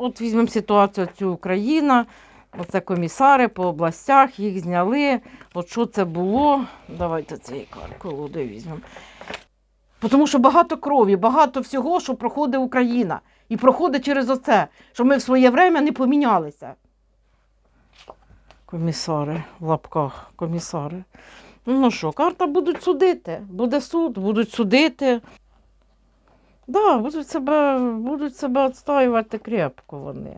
от візьмемо ситуацію цю Україна. Оце комісари по областях, їх зняли. От що це було? Давайте цей колоди візьмемо. Тому що багато крові, багато всього, що проходить Україна. І проходить через оце, що ми в своє время не помінялися. Комісари в лапках, комісари. Ну що, карта будуть судити. Буде суд, будуть судити. Да, будуть себе, будуть себе відстоювати крепко вони.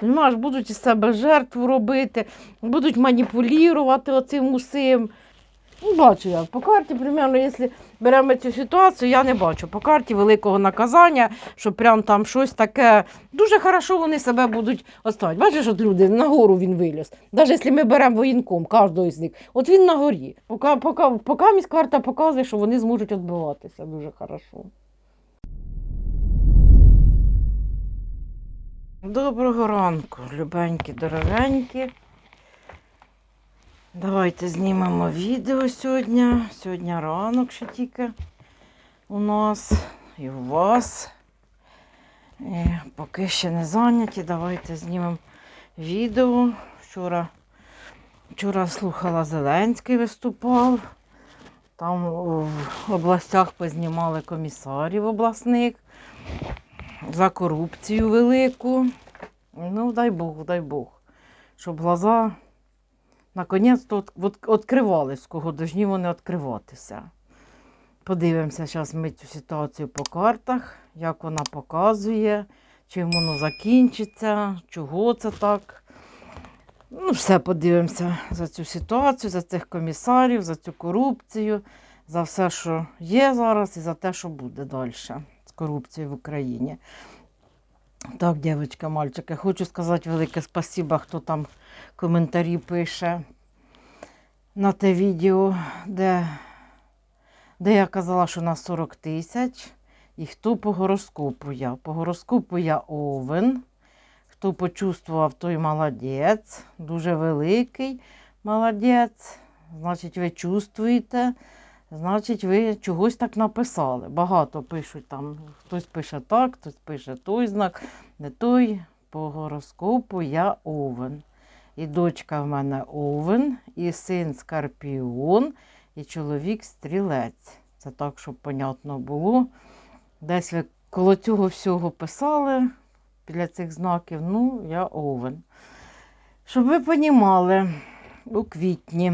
Понимаєш, будуть із себе жертву робити, будуть маніпулювати оцим усім. Ну, бачу я по карті, примерно, якщо беремо цю ситуацію, я не бачу по карті великого наказання, що прям там щось таке. Дуже хорошо вони себе будуть оставити. Бачиш, от люди, нагору він виліз. Навіть якщо ми беремо воєнком, кожного з них, от він на горі. Поки, поки, поки місь карта показує, що вони зможуть відбиватися дуже хорошо. Доброго ранку, любенькі, дорогенькі. Давайте знімемо відео сьогодні. Сьогодні ранок ще тільки у нас і у вас. І поки ще не зайняті, давайте знімемо відео. Вчора, вчора слухала Зеленський виступав. Там в областях познімали комісарів обласних за корупцію велику. Ну, дай Бог, дай Бог, щоб глаза наконець-то відкривались, кого должні вони відкриватися. Подивимося зараз ми цю ситуацію по картах, як вона показує, чим воно закінчиться, чого це так. Ну, все подивимося за цю ситуацію, за цих комісарів, за цю корупцію, за все, що є зараз, і за те, що буде далі з корупцією в Україні. Так, дівчатка, мальчики, хочу сказати велике спасибо, хто там коментарі пише на те відео, де, де я казала, що на 40 тисяч. І хто по гороскопу я? По гороскопу я овен. Хто почувствував, той молодець, дуже великий молодець. Значить, ви чувствуєте, значить, ви чогось так написали. Багато пишуть там, хтось пише так, хтось пише той знак, не той. По гороскопу я овен. І дочка в мене овен, і син скорпіон, і чоловік стрілець. Це так, щоб понятно було. Десь ви коло цього всього писали для цих знаків, ну, я овен. Щоб ви понімали, у квітні.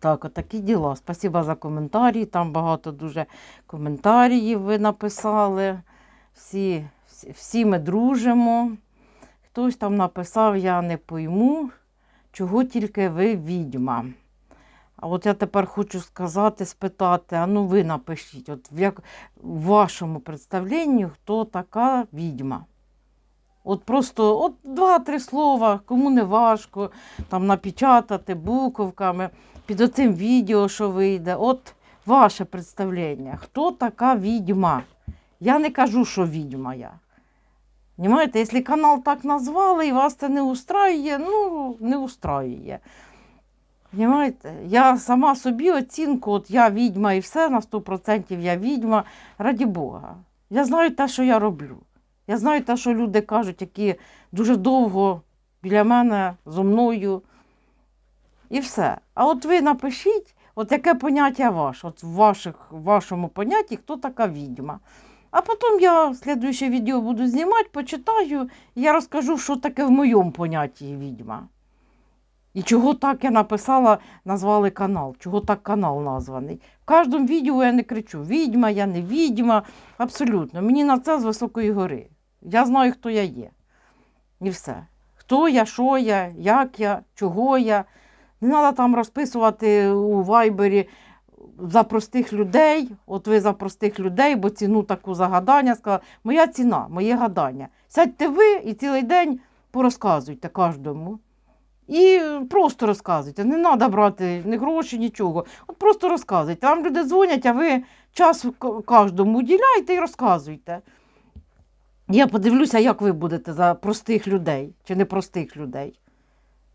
Так, отакі діла. Спасибо за коментарі. Там багато дуже коментарів ви написали. Всі, всі, ми дружимо. Хтось там написав, я не пойму, чого тільки ви відьма. А от я тепер хочу сказати, спитати, а ну ви напишіть, от в, як, в вашому представленні, хто така відьма. От просто от два-три слова, кому не важко там напечатати буковками під оцим відео, що вийде. От ваше представлення, хто така відьма? Я не кажу, що відьма я. Понимаєте, якщо канал так назвали і вас це не устраює, ну не устраює. Понимаєте? Я сама собі оцінку, от я відьма і все, на 100% я відьма, раді Бога. Я знаю те, що я роблю. Я знаю те, що люди кажуть, які дуже довго біля мене, зо мною. І все. А от ви напишіть, от яке поняття ваше, от в ваших, вашому понятті, хто така відьма. А потім я слідуюче відео буду знімати, почитаю, і я розкажу, що таке в моєму понятті відьма. І чого так я написала, назвали канал, чого так канал названий. В кожному відео я не кричу: відьма, я не відьма. Абсолютно. Мені на це з високої гори. Я знаю, хто я є. І все. Хто я, що я, як я, чого я. Не треба там розписувати у вайбері за простих людей. От ви за простих людей, бо ціну таку за гадання сказала. Моя ціна, моє гадання. Сядьте ви і цілий день порозказуйте кожному. І просто розказуйте. Не треба брати ні гроші, нічого. От просто розказуйте. Вам люди дзвонять, а ви час кожному уділяйте і розказуйте. Я подивлюся, як ви будете за простих людей чи непростих людей.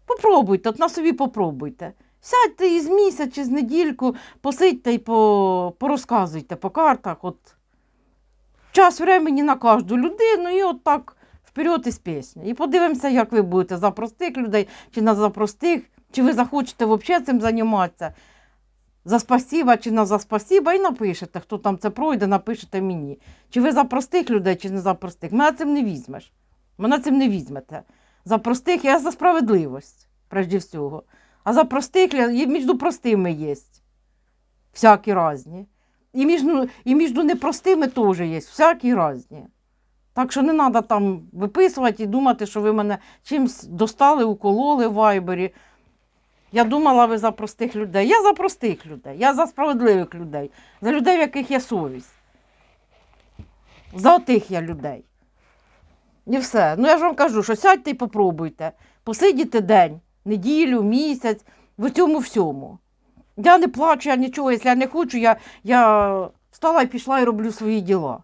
Попробуйте, от на собі попробуйте. Сядьте із місяць чи з недільку, посидьте і по, порозказуйте по картах. От. Час времени на кожну людину, і от так вперед із пісні. І подивимося, як ви будете за простих людей, чи на за простих, чи ви захочете взагалі цим займатися. За спасіба чи на за спасіба, і напишете, хто там це пройде, напишете мені. Чи ви за простих людей, чи не за простих. Мене цим не візьмеш. Мене цим не візьмете. За простих я за справедливість, прежде всього. А за і між простими є. Всякі різні. І між, ну, і між непростими теж є, всякі різні. Так що не треба там виписувати і думати, що ви мене чимось достали, укололи в вайбері. Я думала, ви за простих людей. Я за простих людей, я за справедливих людей, за людей, в яких є совість. За отих я людей. І все. Ну я ж вам кажу, що сядьте і попробуйте. Посидіте день, неділю, місяць, в цьому всьому. Я не плачу, я нічого, якщо я не хочу, я, я встала і пішла і роблю свої діла.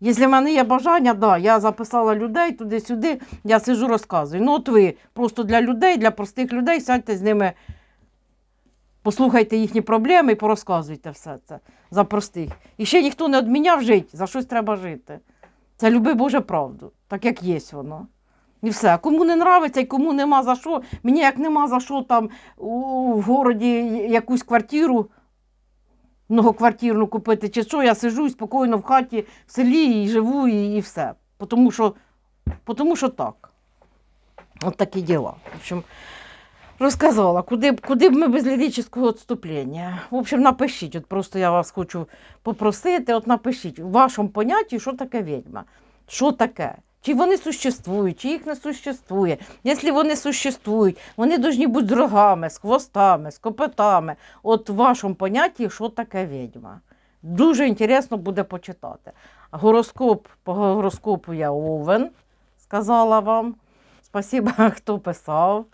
Якщо в мене є бажання, да, я записала людей туди-сюди, я сижу, розказую. Ну, от ви просто для людей, для простих людей, сядьте з ними, послухайте їхні проблеми і порозказуйте все це за простих. І ще ніхто не відміняв жити, за щось треба жити. Це люби Боже правду, так як є воно. І все. Кому не нравиться і кому нема за що, мені як нема за що там у, в городі якусь квартиру, многоквартирну купити, чи що, я сижу спокійно в хаті в селі і живу, і, і все. Тому що, тому що так. От такі діла. В общем, розказала, куди, б- куди б ми без ліричного відступлення. В общем, напишіть, от просто я вас хочу попросити, от напишіть в вашому понятті, що таке відьма. Що таке? Чи вони существують, чи їх не существує. Якщо вони существують, вони повинні бути з рогами, з хвостами, з копитами. От в вашому понятті, що таке відьма. Дуже інтересно буде почитати. Гороскоп, по гороскопу я овен, сказала вам. Спасибо, хто писав.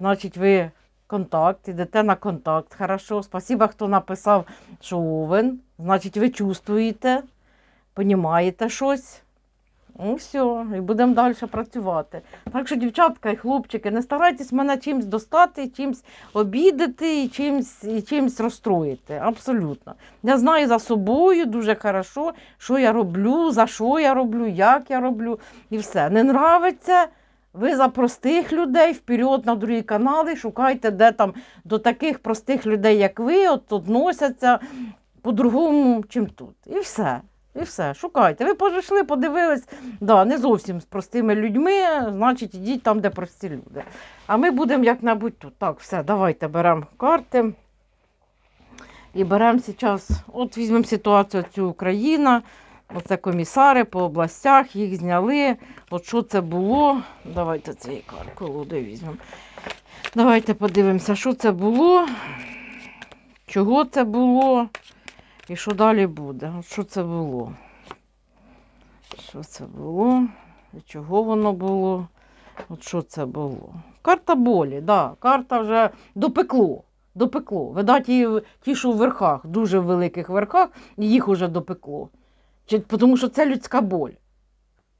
Значить, ви контакт, йдете на контакт. Хорошо. Спасибо, хто написав, що овен. Значить, ви чувствуєте, понімаєте щось. Ну, все, і будемо далі працювати. Так що, дівчатка і хлопчики, не старайтесь мене чимось достати, чимось обідати і чимось, і чимось розстроїти. Абсолютно. Я знаю за собою дуже хорошо, що я роблю, за що я роблю, як я роблю, і все. Не нравиться. Ви за простих людей вперед на другі канали, шукайте, де там до таких простих людей, як ви, от відносяться по-другому, чим тут. І все. І все, шукайте. Ви пожийшли, подивились, да, не зовсім з простими людьми, значить, ідіть там, де прості люди. А ми будемо як-небудь тут. Так, все, давайте беремо карти. І беремо зараз, от візьмемо ситуацію цю Україна. Оце комісари по областях, їх зняли. От що це було? Давайте цей колоди візьмемо. Давайте подивимося, що це було, чого це було і що далі буде. От що це було? Що це було? І чого воно було? От що це було? Карта болі, да, карта вже допекло. Допекло. Видать, ті, що в верхах, дуже великих верхах, їх уже допекло. Чи, тому що це людська боль.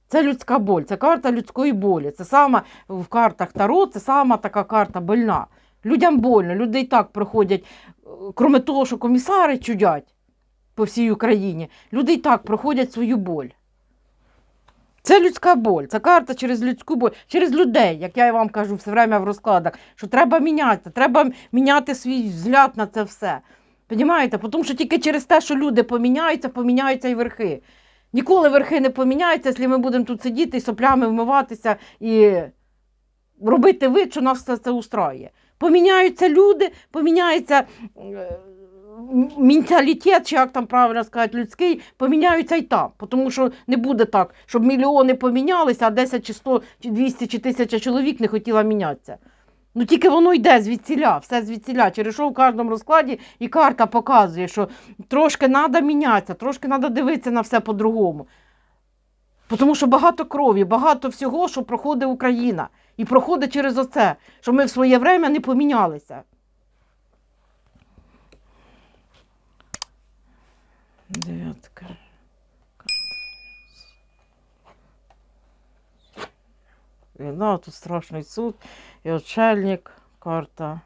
Це людська боль, це карта людської болі. Це саме в картах Таро, це сама така карта больна. Людям больно, люди і так проходять, е, крім того, що комісари чудять по всій Україні, люди і так проходять свою боль. Це людська боль, це карта через людську боль, через людей, як я вам кажу все время в розкладах, що треба мінятися, треба міняти свій взгляд на це все. Понімаєте? Тому що тільки через те, що люди поміняються, поміняються і верхи. Ніколи верхи не поміняються, якщо ми будемо тут сидіти і соплями вмиватися і робити вид, що нас все це устраює. Поміняються люди, поміняється е, менталітет, чи як там правильно сказати, людський, поміняються і там. Тому що не буде так, щоб мільйони помінялися, а 10 чи 100, чи 200 чи 1000 чоловік не хотіла мінятися. Ну тільки воно йде звідсіля, все звідсіля. Через що в кожному розкладі і карта показує, що трошки треба мінятися, трошки треба дивитися на все по-другому. Тому що багато крові, багато всього, що проходить Україна. І проходить через оце, що ми в своє время не помінялися. Дев'ятка. Війна, тут страшний суд, і очельник, карта.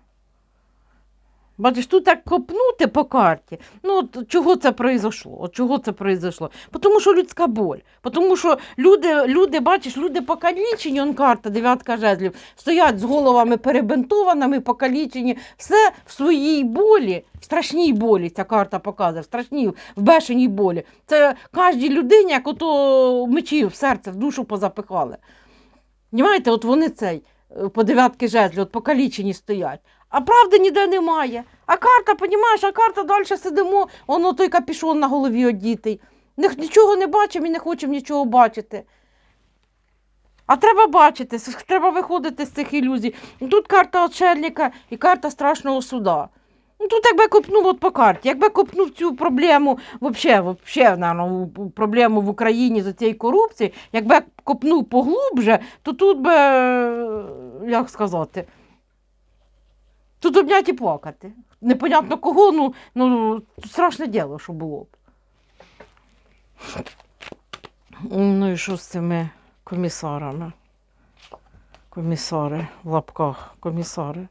Бачиш, тут так копнути по карті. Ну, от чого це произошло? От чого це произошло? Тому що людська боль. Тому що люди, люди, бачиш, люди покалічені, он карта, дев'ятка жезлів, стоять з головами перебинтованими, покалічені, все в своїй болі, в страшній болі ця карта показує, в страшній, в бешеній болі. Це кожній людині, як ото мечі в серце, в душу позапихали. Понімаєте, от вони цей е, по дев'ятки жезлі, от покалічені стоять. А правди ніде немає. А карта, понімаєш, а карта далі сидимо, воно той капішон на голові одітий. Ні- Нічого не бачимо і не хочемо нічого бачити. А треба бачити, треба виходити з цих ілюзій. Тут карта отшельника і карта страшного суда. Ну, тут якби копнув от по карті, якби копнув цю проблему, вообще, вообще, наверно, проблему в Україні за цієї корупції, якби копнув поглубже, то тут би, е, як сказати, тут обняти і плакати. Непонятно кого, ну, ну страшне діло, що було б. Ну і що з цими комісарами? Комісари в лапках, комісари.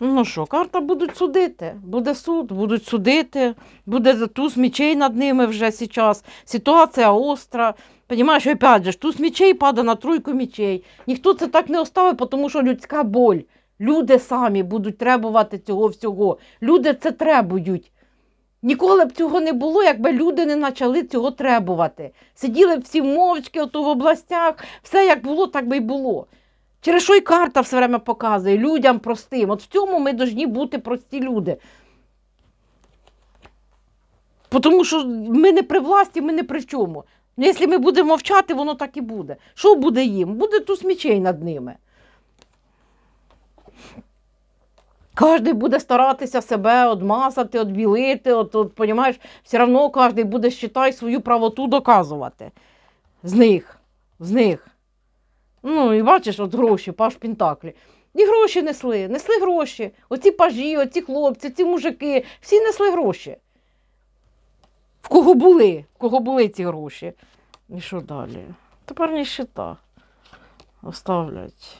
Ну що, карта будуть судити. Буде суд, будуть судити, буде туз мічей над ними вже зараз. Ситуація остра. Понімаєш, опять же, туз мічей падає на тройку мічей. Ніхто це так не оставив, тому що людська боль. Люди самі будуть требувати цього всього. Люди це требують. Ніколи б цього не було, якби люди не почали цього требувати. Сиділи б всі мовчки ото в областях, все як було, так би й було. Через що й карта все время показує людям простим. От в цьому ми повинні бути прості люди. Тому що ми не при власті, ми не при чому. Ну, Якщо ми будемо мовчати, воно так і буде. Що буде їм? Буде туз мічей над ними. Кожен буде старатися себе одмазати, одбілити, от, от, понімаєш, все одно кожен буде, считай, свою правоту доказувати. З них. З них. Ну, і бачиш, от гроші, паш Пентаклі. І гроші несли, несли гроші. Оці пажі, оці хлопці, ці мужики, всі несли гроші. В кого були, в кого були ці гроші. І що далі? Тепер ніщита. Оставлять.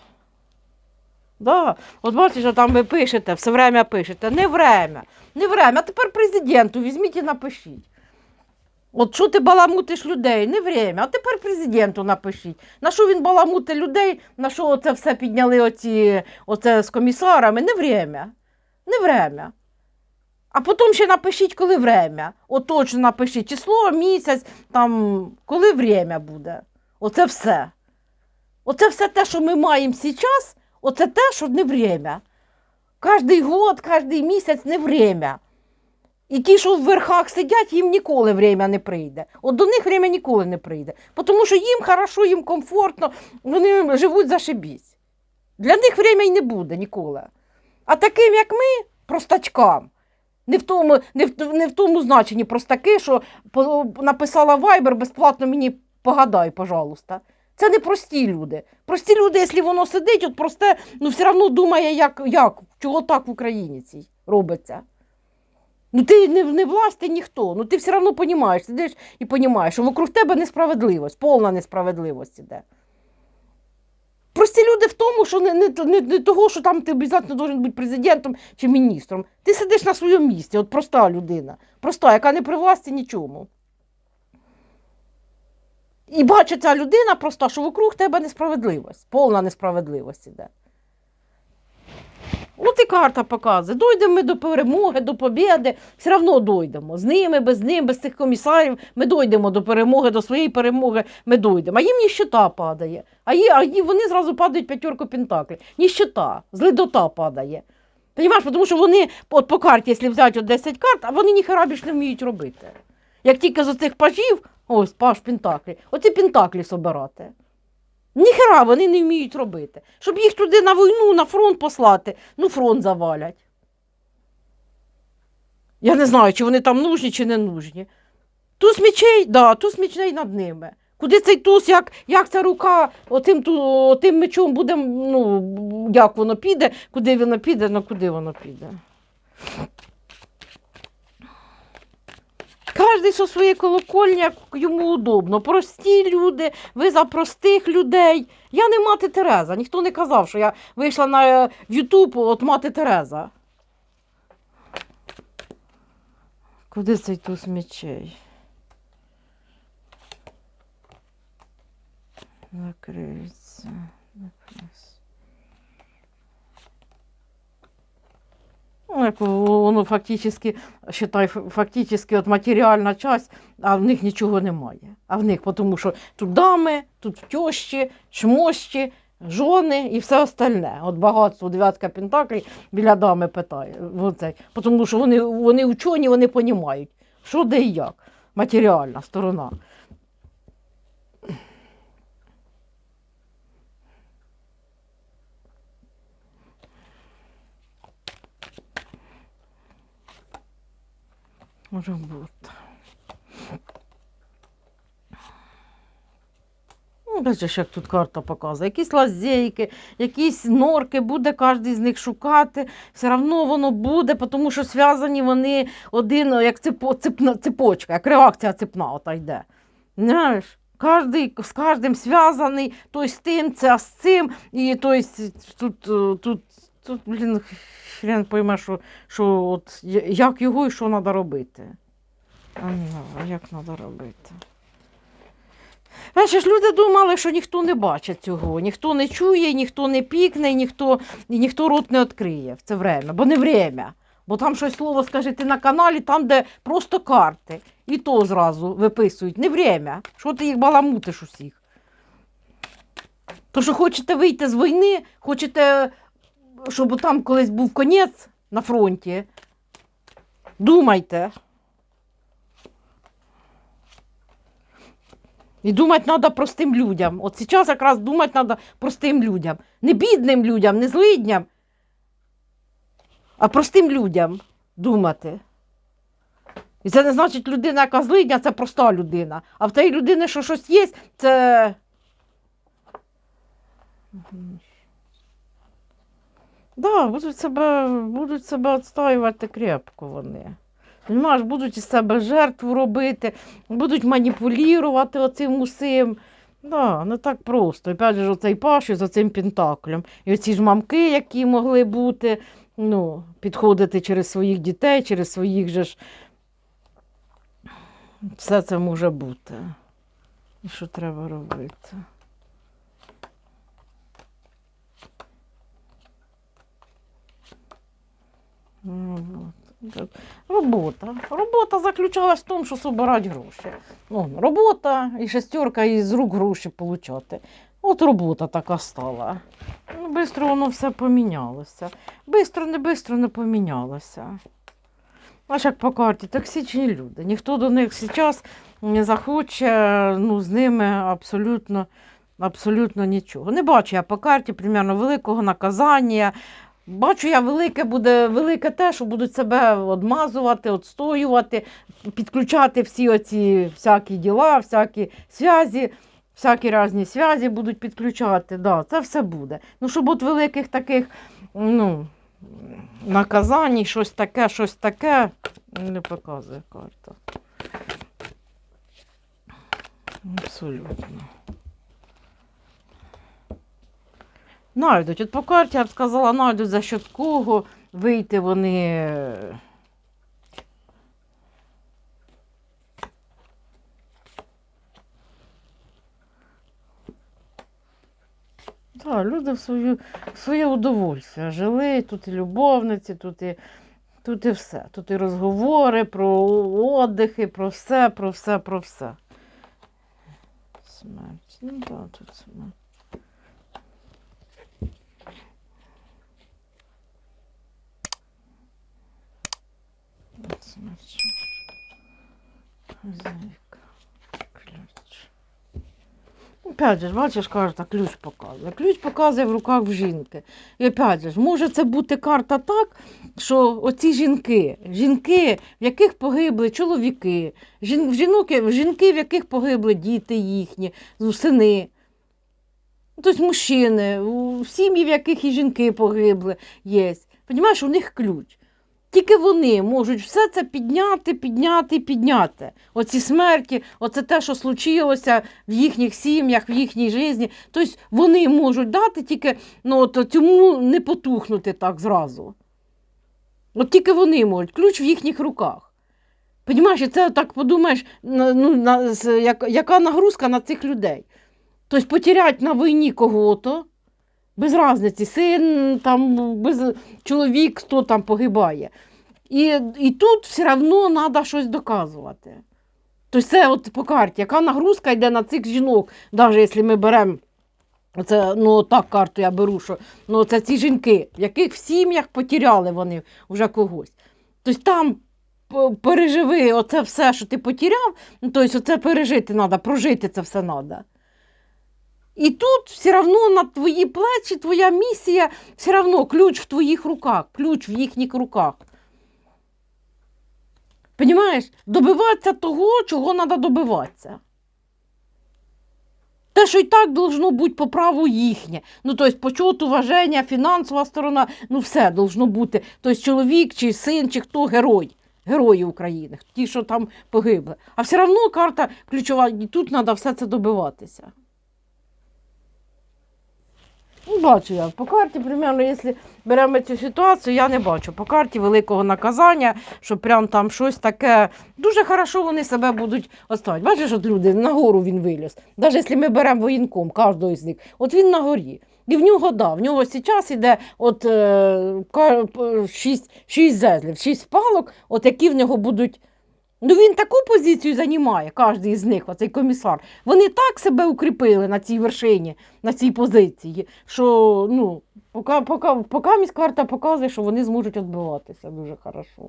Да. От бачиш, а там ви пишете, все время пишете. Не время, не время. А тепер президенту візьміть і напишіть. От що ти баламутиш людей? Не время. А тепер президенту напишіть. На що він баламутить людей, на що це все підняли оці, оце з комісарами? Не время. Не время. А потім ще напишіть, коли время. От точно напишіть число, місяць, там, коли время буде. Оце все. Оце все те, що ми маємо зараз, оце те, що не время. Кожний год, кожний місяць не время. І ті, що в верхах сидять, їм ніколи время не прийде. От до них время ніколи не прийде. Тому що їм хорошо, їм комфортно, вони живуть зашибісь. Для них время й не буде ніколи. А таким, як ми, простачкам, не в тому, не в, не в тому значенні простаки, що написала Viber, безплатно мені погадай, пожалуйста. Це не прості люди. Прості люди, якщо воно сидить, от просте, ну все одно думає, як, як, чого так в Україні цій робиться. Ну ти не, не власть, ніхто. Ну ти все одно розумієш, сидиш і розумієш, що вокруг тебе несправедливість, повна несправедливість іде. Прості люди в тому, що не, не, не, не того, що там ти обов'язково должен бути президентом чи міністром. Ти сидиш на своєму місці, от проста людина, проста, яка не при власті нічому. І бачить ця людина проста, що вокруг тебе несправедливість, повна несправедливість іде. От і карта показує. Дойдемо ми до перемоги, до побєди, все одно дойдемо. З ними, без ним, без цих комісарів, ми дойдемо до перемоги, до своєї перемоги ми дойдемо. А їм ніщита падає. А, є, а є, вони зразу падають п'ятерку пентаклів. Ніщита, злидота падає. Понімаєш, тому що вони от по карті, якщо взяти от 10 карт, а вони ніхера більш не вміють робити. Як тільки з цих пажів, ось паж пентаклі, оці пентаклі собирати. Ніхера вони не вміють робити. Щоб їх туди на війну, на фронт послати, ну фронт завалять. Я не знаю, чи вони там нужні, чи не нужні. Туз мечей, да, туз мечей над ними. Куди цей туз, як, як ця рука отим, ту, тим мечом буде, ну, як воно піде, куди воно піде, ну куди воно піде. Кожен со своєї колокольні, як йому удобно. Прості люди, ви за простих людей. Я не мати Тереза. Ніхто не казав, що я вийшла на е, Ютуб от мати Тереза. Куди цей туз мечей? Закриється. Ну, воно фактично, считай, фактично от матеріальна часть, а в них нічого немає. А в них, тому що тут дами, тут тьощі, шмощі, жони і все остальне. От багатство дев'ятка пентаклей біля дами питає. Оцей. Тому що вони, вони учені, вони розуміють, що де і як. Матеріальна сторона. Робота. Ну, Бачиш, як тут карта показує. Якісь лазейки, якісь норки, буде кожен з них шукати. Все одно воно буде, тому що зв'язані вони один, як цепо, цепна, цепочка, як реакція цепна ота йде. Знаєш? Кожний з кожним зв'язаний, той з тим, це з цим. І той, тут, тут, тут, блін, хрен пойме, що, що от, як його і що треба робити. А ну, як треба робити? Бачиш, люди думали, що ніхто не бачить цього, ніхто не чує, ніхто не пікне, ніхто, ніхто рот не відкриє в це время, бо не время. Бо там щось слово скажи на каналі, там, де просто карти. І то зразу виписують. Не время. Що ти їх баламутиш усіх? То, що хочете вийти з війни, хочете, щоб там колись був конець на фронті. Думайте. І думати треба простим людям. От зараз якраз думати треба простим людям. Не бідним людям, не злидням, а простим людям думати. І це не значить людина, яка злидня, це проста людина. А в тієї людини, що щось є, це. Да, будуть себе, будуть себе відстоювати крепко вони. Понимаєш, будуть із себе жертву робити, будуть маніпулювати оцим усім. Да, не так просто. Опять же, оцей Паші з оцим пентаклем. І оці ж мамки, які могли бути, ну, підходити через своїх дітей, через своїх же ж. Все це може бути. І що треба робити? Робота. Робота. Заключалась в тому, що збирати гроші. Ну, робота і шестерка із рук гроші отримати. От робота така стала. Ну, бистро воно все помінялося. Бистро, не бистро не помінялося. Аж як по карті, токсичні люди. Ніхто до них зараз не захоче, ну, з ними абсолютно, абсолютно нічого. Не бачу я по карті, примерно, великого наказання. Бачу я велике буде велике те, що будуть себе одмазувати, відстоювати, підключати всі оці всякі діла, всякі зв'язі, всякі різні зв'язі будуть підключати. Да, це все буде. Ну, щоб от великих таких ну, наказань, щось таке, щось таке, не показує карта. Абсолютно. Найдуть. От по карті я б сказала, найдуть за счет кого вийти вони. Так, люди в, свою, в своє удовольствие жили, тут і любовниці, тут і, тут і все. Тут і розговори про отдихи, про все, про все, про все. Смерть. Ну так, тут смерть. Хозяйка. Ключ. Опять же, бачиш, карта ключ показує. Ключ показує в руках в жінки. І опять же, може це бути карта так, що оці жінки, жінки, в яких погибли чоловіки, жін, жінок, жінки, в яких погибли діти їхні, ну, сини. Тобто мужчини, у- сім'ї, в яких і жінки погибли, є. Понімаєш, у них ключ. Тільки вони можуть все це підняти, підняти, підняти. Оці смерті, оце те, що случилося в їхніх сім'ях, в їхній житті. Тобто вони можуть дати тільки ну, от цьому не потухнути так зразу. От тільки вони можуть. Ключ в їхніх руках. Понімаєш, це так подумаєш, ну, на, як, яка нагрузка на цих людей. Тобто потерять на війні кого-то, без різниці, син, там, без, чоловік, хто там погибає. І, і тут все одно треба щось доказувати. Тобто це от по карті, яка нагрузка йде на цих жінок, навіть якщо ми беремо. Це, ну, так карту я беру, що ну, це ці жінки, яких в сім'ях потеряли вони вже когось. Тобто там переживи оце все, що ти потеряв, ну, тобто оце пережити треба, прожити це все треба. І тут все одно на твої плечі, твоя місія, все одно ключ в твоїх руках, ключ в їхніх руках. Понімаєш? Добиватися того, чого треба добиватися. Те, що і так должно бути по праву їхнє. Ну, тобто, почут, уваження, фінансова сторона, ну все должно бути. Тобто, чоловік чи син, чи хто герой. Герої України, ті, що там погибли. А все одно карта ключова, і тут треба все це добиватися. Ну, бачу я. По карті, примерно, якщо беремо цю ситуацію, я не бачу. По карті великого наказання, що прям там щось таке. Дуже хорошо вони себе будуть оставити. Бачиш, от люди, нагору він виліз. Навіть якщо ми беремо воєнком, кожного з них, от він на горі. І в нього, да, в нього зараз іде от, е, шість, шість зезлів, шість палок, от які в нього будуть. Ну він таку позицію займає, кожен із них, оцей комісар. Вони так себе укріпили на цій вершині, на цій позиції, що ну, поки, поки, поки місь карта показує, що вони зможуть відбиватися дуже хорошо.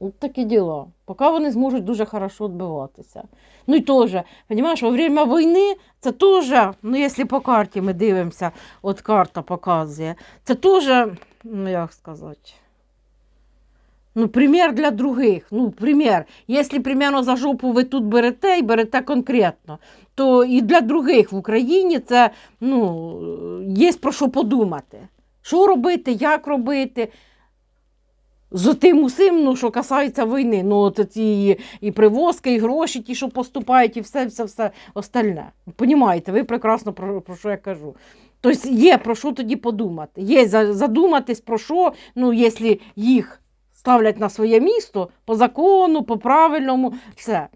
От такі діла. Поки вони зможуть дуже хорошо відбиватися. Ну і теж, розумієш, во время війни це теж, ну якщо по карті ми дивимося, от карта показує, це теж, ну як сказати. Ну, пример для других. Ну, пример. Якщо примерно за жопу ви тут берете і берете конкретно, то і для других в Україні це ну, є про що подумати. Що робити, як робити. З тим усім, ну, що касається війни, ну, от ці і привозки, і гроші, ті, що поступають, і все, все, все остальне. Понімаєте, ви прекрасно про, про що я кажу. Тобто є про що тоді подумати. Є задуматись про що, ну, якщо їх ставлять на своє місто по закону, по правильному, все.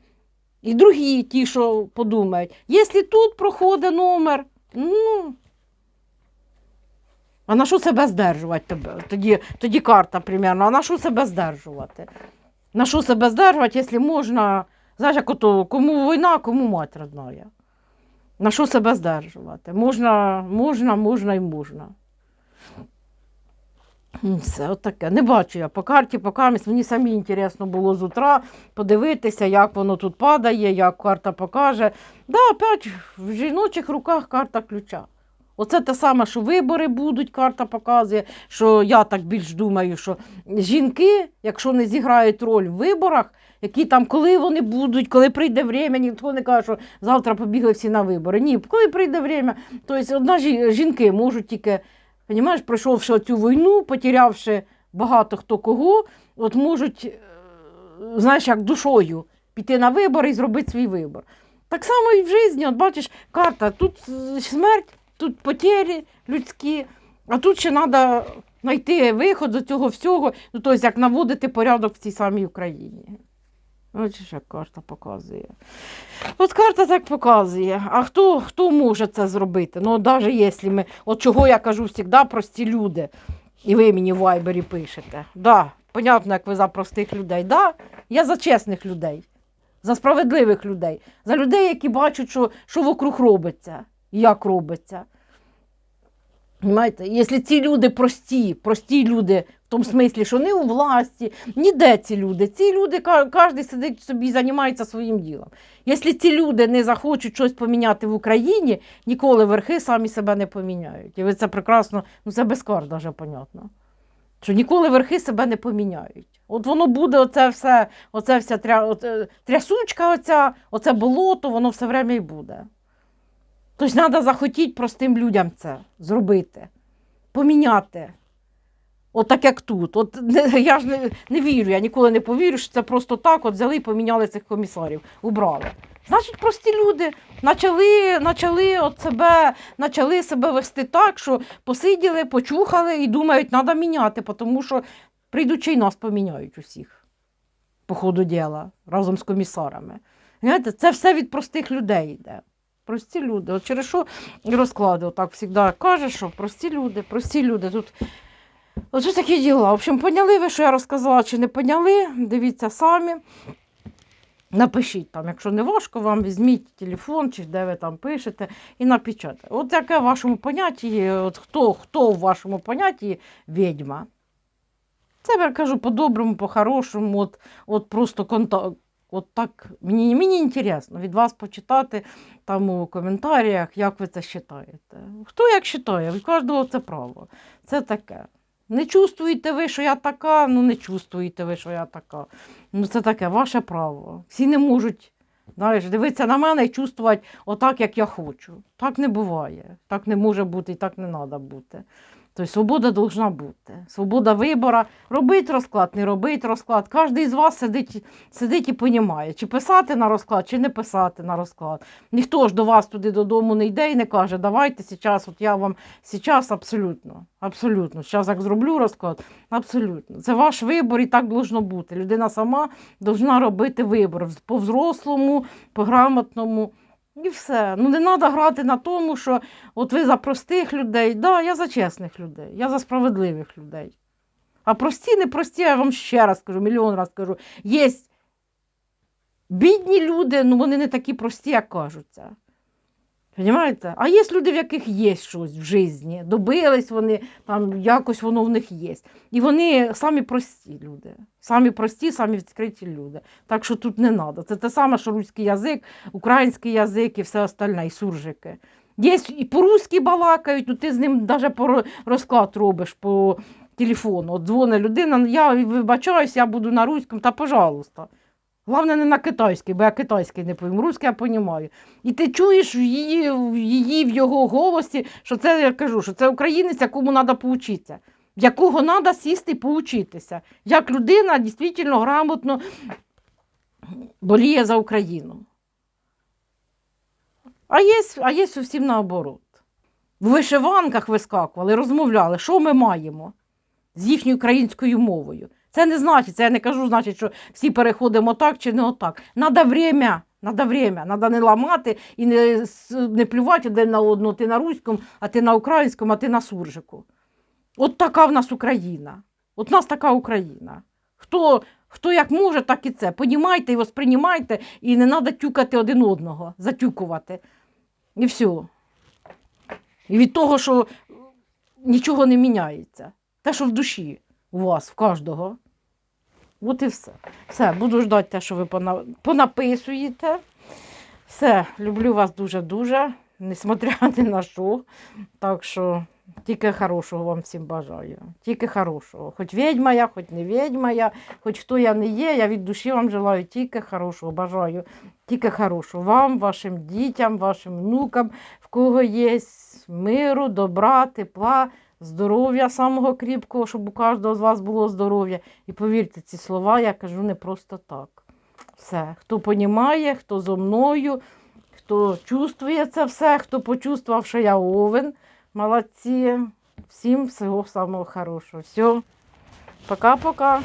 І другі, ті, що подумають, якщо тут проходить номер, ну. А на що себе здержувати? Тоді, тоді карта, примерно, а на що себе здержувати? На що себе здержувати, якщо можна, знаєш, як ото, кому війна, кому мать родная. На що себе здержувати? Можна, можна, можна і можна. Все, таке. Не бачу я по карті, по камість. Мені самі інтересно було з утра подивитися, як воно тут падає, як карта покаже. Да, опять в жіночих руках карта ключа. Оце те саме, що вибори будуть, карта показує, що я так більш думаю, що жінки, якщо не зіграють роль в виборах, які там, коли вони будуть, коли прийде время, ніхто не каже, що завтра побігли всі на вибори. Ні, коли прийде время, тобто одна жінки можуть тільки Понімаєш, пройшовши цю війну, потерявши багато хто кого, от можуть, е, знаєш, як душою піти на вибори і зробити свій вибор. Так само і в житті, от бачиш, карта, тут смерть, тут потері людські, а тут ще треба знайти виход з цього всього, ну, тобто як наводити порядок в цій самій Україні. Бачиш, як карта показує. От карта так показує. А хто, хто може це зробити? Ну, навіть якщо ми, от чого я кажу завжди, прості люди, і ви мені в вайбері пишете. Да, понятно, як ви за простих людей. Да, я за чесних людей, за справедливих людей, за людей, які бачать, що, що вокруг робиться, як робиться. Понимаєте? Якщо ці люди прості, прості люди, в тому смислі, що не у власті, ніде ці люди. Ці люди, кожен сидить собі і займається своїм ділом. Якщо ці люди не захочуть щось поміняти в Україні, ніколи верхи самі себе не поміняють. І ви це прекрасно, ну це без даже понятно. Що ніколи верхи себе не поміняють. От воно буде оце все, оце вся тря, оце, трясучка, оця, оце болото, воно все время і буде. Тобто треба захотіти простим людям це зробити, поміняти. От так як тут. От не, я ж не, не вірю, я ніколи не повірю, що це просто так от взяли і поміняли цих комісарів, убрали. Значить, прості люди почали, почали от себе, почали себе вести так, що посиділи, почухали і думають, треба міняти, тому що Прийдуть чи й нас поміняють усіх по ходу діла разом з комісарами. Знаєте, це все від простих людей йде. Прості люди. От через що розклади отак завжди каже, що прості люди, прості люди. Тут Оце такі діла. В общем, поняли ви, що я розказала, чи не поняли, дивіться самі. Напишіть там, якщо не важко, вам візьміть телефон, чи де ви там пишете, і напечатайте. От яке в вашому понятті, от хто, хто в вашому понятті відьма. Це я кажу по-доброму, по-хорошому, от, от просто контакт. От так мені, мені інтересно від вас почитати там у коментарях, як ви це вважаєте. Хто як вважає, у кожного це право. Це таке. Не чувствуєте ви, що я така, ну не чувствуєте ви, що я така. Ну це таке ваше право. Всі не можуть знаєш, дивитися на мене і чувствувати отак, як я хочу. Так не буває. Так не може бути і так не треба бути. Тобто свобода повинна бути. Свобода вибору. Робить розклад, не робить розклад. Кожен із вас сидить, сидить і розуміє, чи писати на розклад, чи не писати на розклад. Ніхто ж до вас туди додому не йде і не каже, давайте зараз, от я вам зараз абсолютно, абсолютно, зараз як зроблю розклад, абсолютно. Це ваш вибор і так должно бути. Людина сама повинна робити вибор по-взрослому, по-грамотному. І все. Ну не треба грати на тому, що от ви за простих людей. Да, я за чесних людей, я за справедливих людей. А прості, не прості, я вам ще раз кажу, мільйон раз кажу, є бідні люди, ну вони не такі прості, як кажуться. Понимаєте? А є люди, в яких є щось в житті, добились вони, там якось воно в них є. І вони самі прості люди. Самі прості, самі відкриті люди. Так що тут не треба. Це те саме, що руський язик, український язик і все остальне, і суржики. Є і по-русски балакають, ну ти з ним навіть по розклад робиш по телефону. От дзвонить людина, я вибачаюсь, я буду на руському, та пожалуйста. Головне, не на китайський, бо я китайський не пойму, русський я розумію. І ти чуєш в її, в її, в його голосі, що це я кажу, що це українець, якому треба поучитися, якого треба сісти і поучитися. Як людина дійсно грамотно боліє за Україну. А є, а є зовсім наоборот. В вишиванках вискакували, розмовляли, що ми маємо з їхньою українською мовою. Це не значить, це я не кажу, значить, що всі переходимо так чи не отак. Надо время, надо время, надо не ламати і не, не плювати один на одного. Ти на руському, а ти на українському, а ти на суржику. От така в нас Україна. От в нас така Україна. Хто, хто як може, так і це. Понімайте і восприймайте, і не треба тюкати один одного, затюкувати. І все. І від того, що нічого не міняється. Те, що в душі у вас, в кожного. От і все. Все, буду ждати те, що ви пона- понаписуєте. Все, люблю вас дуже-дуже, несмотря ні на що. Так що тільки хорошого вам всім бажаю. Тільки хорошого. Хоч відьма я, хоч не відьма я, хоч хто я не є, я від душі вам желаю тільки хорошого. Бажаю тільки хорошого вам, вашим дітям, вашим внукам, в кого є миру, добра, тепла, здоров'я самого кріпкого, щоб у кожного з вас було здоров'я. І повірте, ці слова я кажу не просто так. Все, хто понімає, хто зо мною, хто чувствує це все, хто почувствував, що я овен, молодці. Всім всього самого хорошого. Все, пока-пока.